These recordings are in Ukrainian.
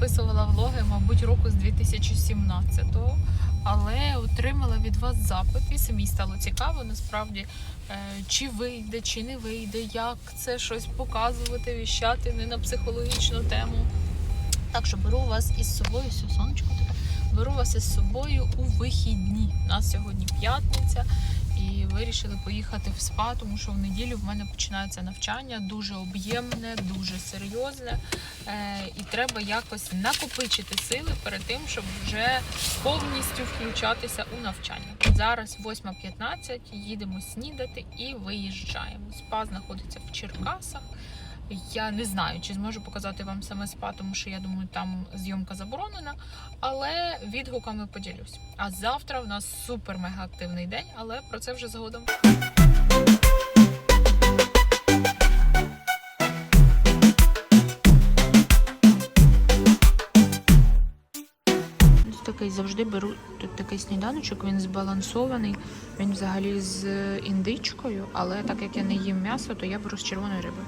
записувала влоги, мабуть, року з 2017-го, але отримала від вас запит, і самі стало цікаво, насправді, е, чи вийде, чи не вийде, як це щось показувати, віщати не на психологічну тему. Так що беру вас із собою, все, сонечко беру вас із собою у вихідні. У нас сьогодні п'ятниця. І вирішили поїхати в СПА, тому що в неділю в мене починається навчання дуже об'ємне, дуже серйозне. Е, і треба якось накопичити сили перед тим, щоб вже повністю включатися у навчання. Зараз 8.15, їдемо снідати і виїжджаємо. СПА знаходиться в Черкасах. Я не знаю, чи зможу показати вам саме СПА, тому що я думаю, там зйомка заборонена, але відгуками поділюсь. А завтра в нас супер мега активний день, але про це вже згодом. Такий завжди беру тут такий сніданочок, він збалансований. Він взагалі з індичкою, але так як я не їм м'ясо, то я беру з червоної риби.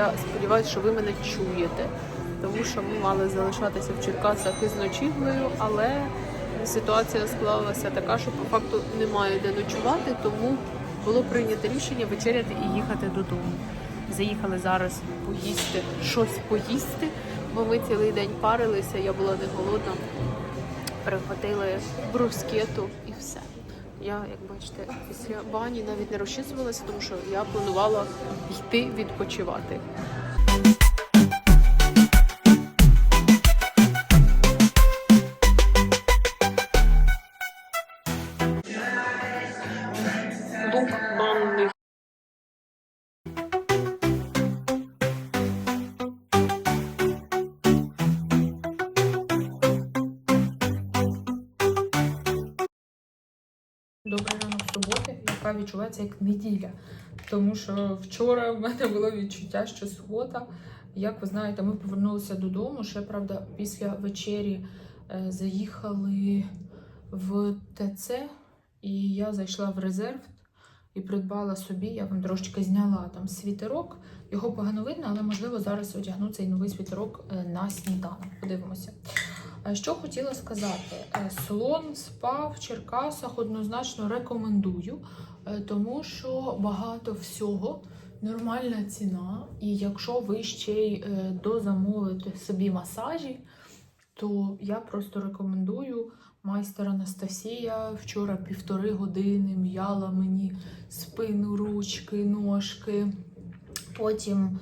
Я сподіваюся, що ви мене чуєте, тому що ми мали залишатися в Черкасах із ночівлею, але ситуація склалася така, що по факту немає де ночувати, тому було прийнято рішення вечеряти і їхати додому. Заїхали зараз поїсти щось поїсти, бо ми цілий день парилися, я була не голодна. Прихватили брускету і все. Я, як бачите, після бані навіть не розчісувалася, тому що я планувала йти відпочивати. Добрий ранок суботи, яка відчувається як неділя. Тому що вчора в мене було відчуття, що субота. Як ви знаєте, ми повернулися додому. Ще правда, після вечері е, заїхали в ТЦ, і я зайшла в резерв і придбала собі. Я вам трошечки зняла там світерок. Його погано видно, але можливо зараз одягну цей новий світерок е, на сніданок. Подивимося. Що хотіла сказати, Е, слон спав в Черкасах однозначно рекомендую, е, тому що багато всього, нормальна ціна. І якщо ви ще й е, дозамовите собі масажі, то я просто рекомендую майстер Анастасія. Вчора півтори години м'яла мені спину, ручки, ножки. Потім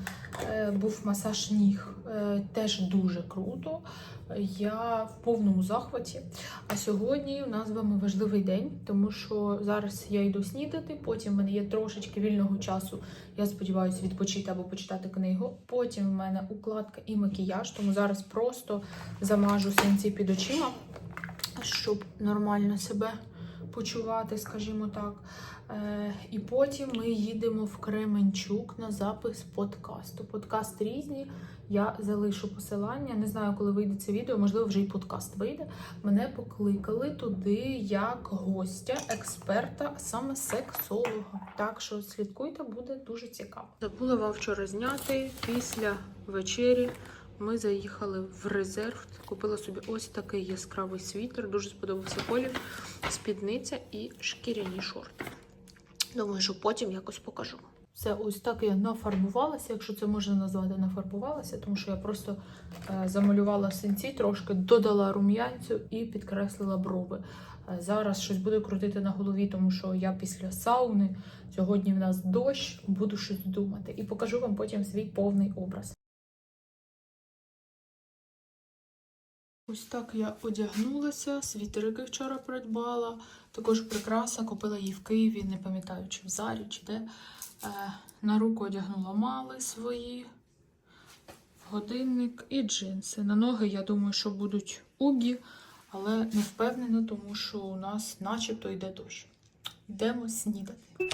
був масаж ніг, е, теж дуже круто. Я в повному захваті. А сьогодні у нас з вами важливий день, тому що зараз я йду снідати, потім в мене є трошечки вільного часу. Я сподіваюся відпочити або почитати книгу. Потім в мене укладка і макіяж, тому зараз просто замажу синці під очима, щоб нормально себе почувати, скажімо так. Е, і потім ми їдемо в Кременчук на запис подкасту. Подкаст різні. Я залишу посилання. Не знаю, коли вийде це відео, можливо, вже і подкаст вийде. Мене покликали туди як гостя, експерта, саме сексолога. Так що слідкуйте, буде дуже цікаво. Забула вам вчора зняти після вечері. Ми заїхали в резерв. Купила собі ось такий яскравий світер. Дуже сподобався колір, спідниця і шкіряні шорти. Думаю, що потім якось покажу. Все, ось так я нафарбувалася, якщо це можна назвати нафарбувалася, тому що я просто е, замалювала синці трошки, додала рум'янцю і підкреслила брови. Е, зараз щось буду крутити на голові, тому що я після сауни, сьогодні в нас дощ, буду щось думати. І покажу вам потім свій повний образ. Ось так я одягнулася, світерики вчора придбала. Також прикраса, купила її в Києві, не пам'ятаю, чи в Зарі, чи де. Е, на руку одягнула мали свої, годинник і джинси. На ноги, я думаю, що будуть угі, але не впевнена, тому що у нас начебто йде дощ. Йдемо снідати.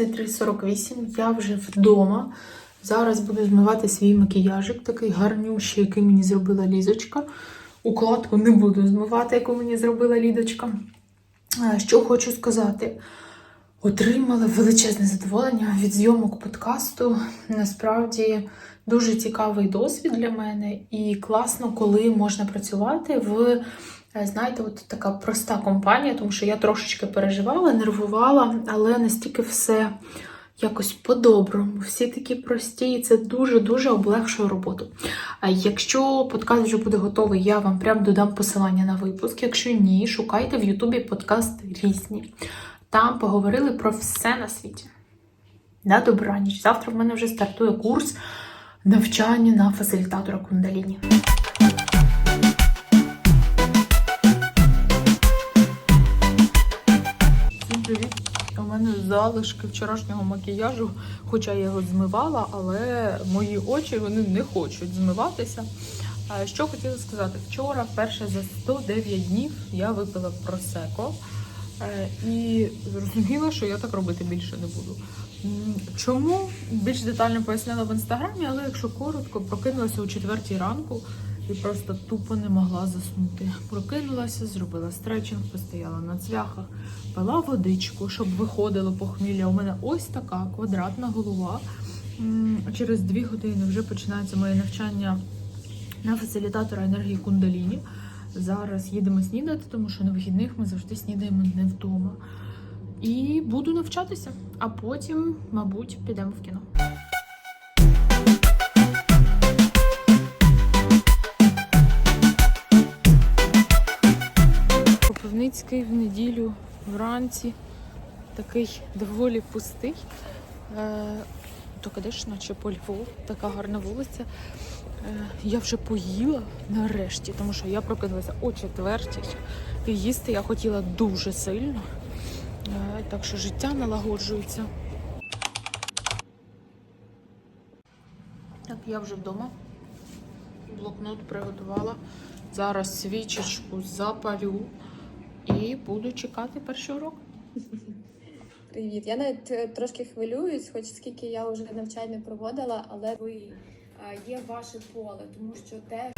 23.48. Я вже вдома. Зараз буду змивати свій макіяжик, такий гарнющий, який мені зробила Лізочка. Укладку не буду змивати, яку мені зробила Лідочка. Що хочу сказати. Отримала величезне задоволення від зйомок подкасту. Насправді дуже цікавий досвід для мене, і класно, коли можна працювати в, знаєте, от така проста компанія, тому що я трошечки переживала, нервувала, але настільки все якось по-доброму. Всі такі прості, і це дуже-дуже облегшує роботу. А якщо подкаст вже буде готовий, я вам прям додам посилання на випуск. Якщо ні, шукайте в Ютубі подкаст різні. Там поговорили про все на світі. На добраніч. Завтра в мене вже стартує курс навчання на фасилітатора кундаліні. Привіт! У мене залишки вчорашнього макіяжу, хоча я його змивала, але мої очі вони не хочуть змиватися. Що хотіла сказати? Вчора, перше за 109 днів, я випила просеко е, і зрозуміла, що я так робити більше не буду. Чому більш детально пояснила в інстаграмі, але якщо коротко, прокинулася о четвертій ранку і просто тупо не могла заснути. Прокинулася, зробила стретчинг, постояла на цвяхах, пила водичку, щоб виходило похмілля. У мене ось така квадратна голова. Через дві години вже починається моє навчання на фасилітатора енергії кундаліні. Зараз їдемо снідати, тому що на вихідних ми завжди снідаємо не вдома. І буду навчатися, а потім, мабуть, підемо в кіно. Вранці такий доволі пустий. Е, то ж наче по Львову, така гарна вулиця. Е, я вже поїла нарешті, тому що я прокинулася о четвертій. І їсти я хотіла дуже сильно. Е, Так що життя налагоджується. Так, я вже вдома. Блокнот приготувала. Зараз свічечку запалю і буду чекати перший урок. Привіт. Я навіть е, трошки хвилююсь, хоч скільки я вже навчання проводила, але ви є ваше поле, тому що те,